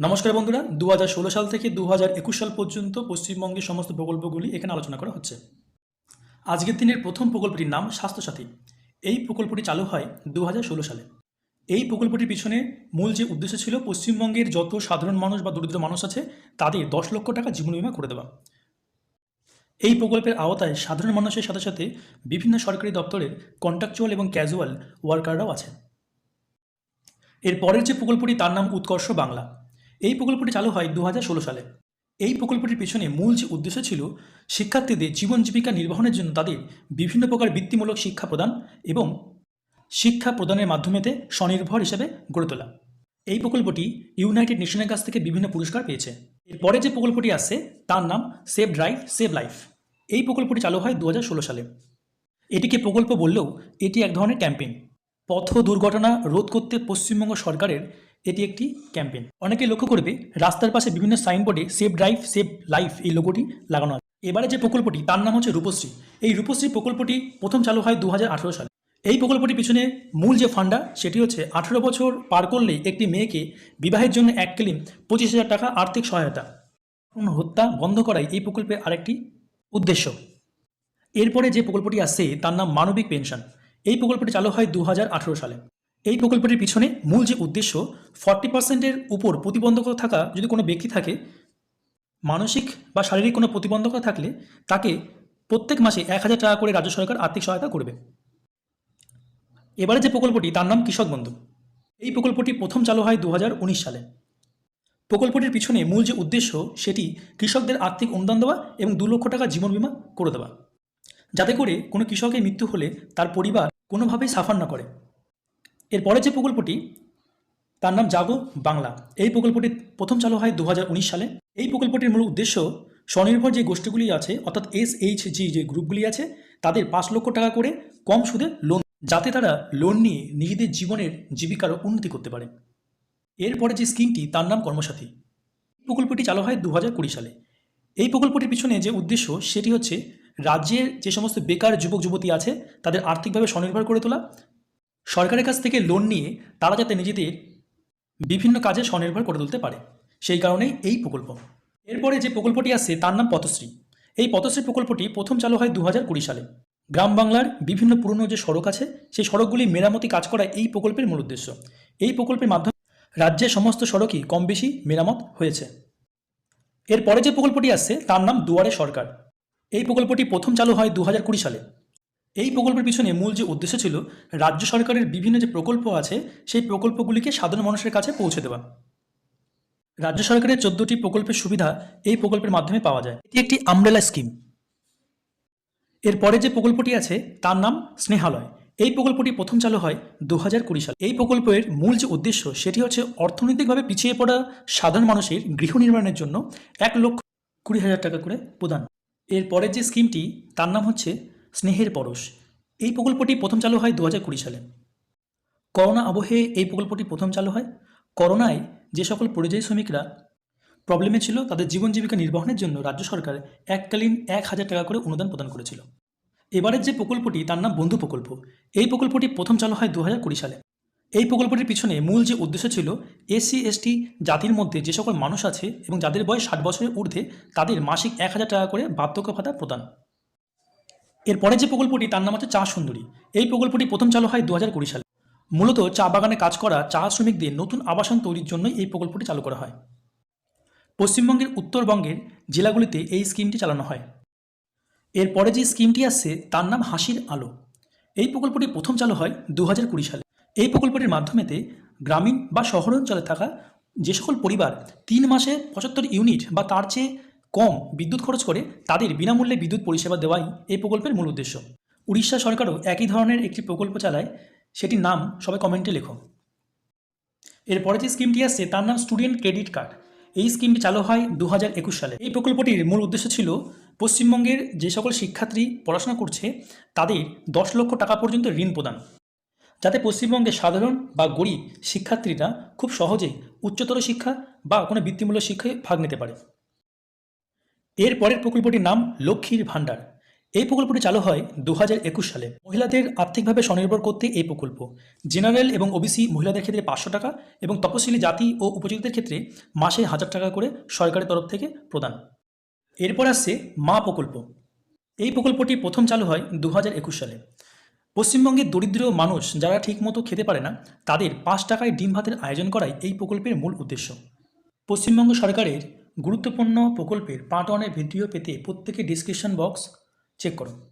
নমস্কার বন্ধুরা দু হাজার ষোলো সাল থেকে দু হাজার একুশ সাল পর্যন্ত পশ্চিমবঙ্গের সমস্ত প্রকল্পগুলি এখানে আলোচনা করা হচ্ছে। আজকের দিনের প্রথম প্রকল্পটির নাম স্বাস্থ্যসাথী। এই প্রকল্পটি চালু হয় দু হাজার ষোলো সালে। এই প্রকল্পটির পিছনে মূল যে উদ্দেশ্য ছিল পশ্চিমবঙ্গের যত সাধারণ মানুষ বা দরিদ্র মানুষ আছে, তাদের দশ লক্ষ টাকা জীবন বিমা করে দেওয়া। এই প্রকল্পের আওতায় সাধারণ মানুষের সাথে সাথে বিভিন্ন সরকারি দপ্তরের কন্ট্রাকচুয়াল এবং ক্যাজুয়াল ওয়ার্কাররাও আছে এর পরের যে প্রকল্পটি, তার নাম উৎকর্ষ বাংলা। এই প্রকল্পটি চালু হয় দু হাজার ষোলো সালে। এই প্রকল্পটির পিছনে মূল যে উদ্দেশ্য ছিল, শিক্ষার্থীদের জীবন জীবিকা নির্বাহনের জন্য তাদের বিভিন্ন প্রকার বৃত্তিমূলক শিক্ষা প্রদান এবং শিক্ষা প্রদানের মাধ্যমেতে স্বনির্ভর হিসেবে গড়ে তোলা। এই প্রকল্পটি ইউনাইটেড নেশনের কাছ থেকে বিভিন্ন পুরস্কার পেয়েছে। এরপরে যে প্রকল্পটি আসছে, তার নাম সেভ ড্রাইভ, সেভ লাইফ। এই প্রকল্পটি চালু হয় দু হাজার ষোলো সালে। এটিকে প্রকল্প বললেও এটি এক ধরনের ক্যাম্পেইন। পথ দুর্ঘটনা রোধ করতে পশ্চিমবঙ্গ সরকারের এটি একটি ক্যাম্পেইন। অনেকে লক্ষ্য করবে, রাস্তার পাশে বিভিন্ন সাইনবোর্ডে সেভ ড্রাইভ সেভ লাইফ এই লোগোটি লাগানো আছে। এবারে যে প্রকল্পটি, তার নাম হচ্ছে রূপশ্রী। এই রূপশ্রী প্রকল্পটি প্রথম চালু হয় দু হাজার আঠেরো সালে। এই প্রকল্পটির পিছনে মূল যে ফান্ডা, সেটি হচ্ছে আঠেরো বছর পার করলেই একটি মেয়েকে বিবাহের জন্য এক এককালীন পঁচিশ হাজার টাকা আর্থিক সহায়তা। হত্যা বন্ধ করাই এই প্রকল্পের আরেকটি উদ্দেশ্য। এরপরে যে প্রকল্পটি আসছে, তার নাম মানবিক পেনশন। এই প্রকল্পটি চালু হয় দু হাজার আঠেরো সালে। এই প্রকল্পটির পিছনে মূল যে উদ্দেশ্য ফর্টি পার্সেন্টের উপর প্রতিবন্ধকতা থাকা যদি কোনো ব্যক্তি থাকে, মানসিক বা শারীরিক কোনো প্রতিবন্ধকতা থাকলে তাকে প্রত্যেক মাসে এক হাজার টাকা করে রাজ্য সরকার আর্থিক সহায়তা করবে। এবারে যে প্রকল্পটি, তার নাম কৃষক বন্ধু এই প্রকল্পটি প্রথম চালু হয় দু হাজার উনিশ সালে। প্রকল্পটির পিছনে মূল যে উদ্দেশ্য, সেটি কৃষকদের আর্থিক অনুদান দেওয়া এবং দু লক্ষ টাকা জীবন বীমা করে দেওয়া। যাতে করে কোনো কৃষকের মৃত্যু হলে তার পরিবার কোনোভাবেই সাফার না করে। এরপরে যে প্রকল্পটি, তার নাম জাগো বাংলা। এই প্রকল্পটি প্রথম চালু হয় দু হাজার উনিশ সালে। এই প্রকল্পটির মূল উদ্দেশ্য স্বনির্ভর যে গোষ্ঠীগুলি আছে, অর্থাৎ এস এইচ জি যে গ্রুপগুলি আছে, তাদের পাঁচ লক্ষ টাকা করে কম সুদে লোন যাতে তারা লোন নিয়ে নিজেদের জীবনের জীবিকার উন্নতি করতে পারে। এরপরে যে স্কিমটি, তার নাম কর্মসাথী। প্রকল্পটি চালু হয় দু কুড়ি সালে। এই প্রকল্পটির পিছনে যে উদ্দেশ্য, সেটি হচ্ছে রাজ্যের যে সমস্ত বেকার যুবক যুবতী আছে, তাদের আর্থিকভাবে স্বনির্ভর করে তোলা সরকারের কাছ থেকে লোন নিয়ে তারা যাতে নিজেদের বিভিন্ন কাজে স্বনির্ভর করে তুলতে পারে। সেই কারণেই এই প্রকল্প। এরপরে যে প্রকল্পটি আসছে, তার নাম পথশ্রী। এই পথশ্রী প্রকল্পটি প্রথম চালু হয় দু হাজার কুড়ি সালে। গ্রাম বাংলার বিভিন্ন পুরনো যে সড়ক আছে, সেই সড়কগুলি মেরামতি কাজ করা এই প্রকল্পের মূল উদ্দেশ্য। এই প্রকল্পের মাধ্যমে রাজ্যের সমস্ত সড়কই কম বেশি মেরামত হয়েছে। এরপরে যে প্রকল্পটি আসছে, তার নাম দুয়ারে সরকার। এই প্রকল্পটি প্রথম চালু হয় দু হাজার কুড়ি সালে। এই প্রকল্পের পিছনে মূল যে উদ্দেশ্য ছিল, রাজ্য সরকারের বিভিন্ন যে প্রকল্প আছে, সেই প্রকল্পগুলিকে সাধারণ মানুষের কাছে পৌঁছে দেওয়া। রাজ্য সরকারের চোদ্দটি প্রকল্পের সুবিধা এই প্রকল্পের মাধ্যমে পাওয়া যায়। এটি একটি আমব্রেলা স্কিম এরপরে যে প্রকল্পটি আছে, তার নাম স্নেহালয়। এই প্রকল্পটি প্রথম চালু হয় দু হাজার কুড়ি সাল। এই প্রকল্পের মূল যে উদ্দেশ্য, সেটি হচ্ছে অর্থনৈতিকভাবে পিছিয়ে পড়া সাধারণ মানুষের গৃহ নির্মাণের জন্য এক লক্ষ কুড়ি হাজার টাকা করে প্রদান। এর পরের যে স্কিমটি তার নাম হচ্ছে স্নেহের পরশ। এই প্রকল্পটি প্রথম চালু হয় দু কুড়ি সালে। করোনা আবহে এই প্রকল্পটি প্রথম চালু হয়। করোনায় যে সকল পরিযায়ী শ্রমিকরা প্রবলেমে ছিল, তাদের জীবন জীবিকা নির্বাহনের জন্য রাজ্য সরকার এককালীন এক হাজার টাকা করে অনুদান প্রদান করেছিল। এবারের যে প্রকল্পটি, তার নাম বন্ধু প্রকল্প। এই প্রকল্পটি প্রথম চালু হয় দু কুড়ি সালে। এই প্রকল্পটির পিছনে মূল যে উদ্দেশ্য ছিল এসসি এসটি জাতির মধ্যে যে সকল মানুষ আছে এবং যাদের বয়স ষাট বছরের ঊর্ধ্বে, তাদের মাসিক এক হাজার টাকা করে বার্ধক্য ভাতা প্রদান। এরপরে যে প্রকল্পটি, তার নাম হচ্ছে চা সুন্দরী। এই প্রকল্পটি প্রথম চালু হয় দু হাজার কুড়ি সালে। মূলত চা বাগানে কাজ করা চা শ্রমিকদের নতুন আবাসন তৈরির জন্যই এই প্রকল্পটি চালু করা হয়। পশ্চিমবঙ্গের উত্তরবঙ্গের জেলাগুলিতে এই স্কিমটি চালানো হয়। এরপরে যে স্কিমটি আসছে, তার নাম হাসির আলো। এই প্রকল্পটি প্রথম চালু হয় দু হাজার কুড়ি সালে। এই প্রকল্পটির মাধ্যমেতে গ্রামীণ বা শহরাঞ্চলে থাকা যে সকল পরিবার তিন মাসে পঁচাত্তর ইউনিট বা তার চেয়ে কম বিদ্যুৎ খরচ করে তাদের বিনামূল্যে বিদ্যুৎ পরিষেবা দেওয়াই এই প্রকল্পের মূল উদ্দেশ্য। উড়িষ্যা সরকারও একই ধরনের একটি প্রকল্প চালায়, সেটির নাম সবাই কমেন্টে লেখো। এরপরে যে স্কিমটি আসছে, তার নাম স্টুডেন্ট ক্রেডিট কার্ড। এই স্কিমটি চালু হয় দু হাজার একুশ সালে। এই প্রকল্পটির মূল উদ্দেশ্য ছিল, পশ্চিমবঙ্গের যে সকল শিক্ষার্থী পড়াশোনা করছে, তাদের দশ লক্ষ টাকা পর্যন্ত ঋণ প্রদান। যাতে পশ্চিমবঙ্গের সাধারণ বা গরিব শিক্ষার্থীরা খুব সহজেই উচ্চতর শিক্ষা বা কোনো বৃত্তিমূলক শিক্ষায় ভাগ নিতে পারে। এর পরের প্রকল্পটির নাম লক্ষ্মীর ভাণ্ডার। এই প্রকল্পটি চালু হয় দু একুশ সালে। মহিলাদের আর্থিকভাবে স্বনির্ভর করতে এই প্রকল্প। জেনারেল এবং ওবিসি মহিলাদের ক্ষেত্রে পাঁচশো টাকা এবং তপশিলি জাতি ও উপজাতিদের ক্ষেত্রে মাসে হাজার টাকা করে সরকারের তরফ থেকে প্রদান। এরপর আসছে মা প্রকল্প। এই প্রকল্পটি প্রথম চালু হয় দু একুশ সালে। পশ্চিমবঙ্গের দরিদ্র মানুষ যারা ঠিকমতো খেতে পারে না, তাদের পাঁচ টাকায় ডিম ভাতের আয়োজন করাই এই প্রকল্পের মূল উদ্দেশ্য। পশ্চিমবঙ্গ সরকারের গুরুত্বপূর্ণ প্রকল্পের পার্ট ওয়ানের ভিডিও পেতে প্রত্যেকে ডিসক্রিপশন বক্স চেক করুন।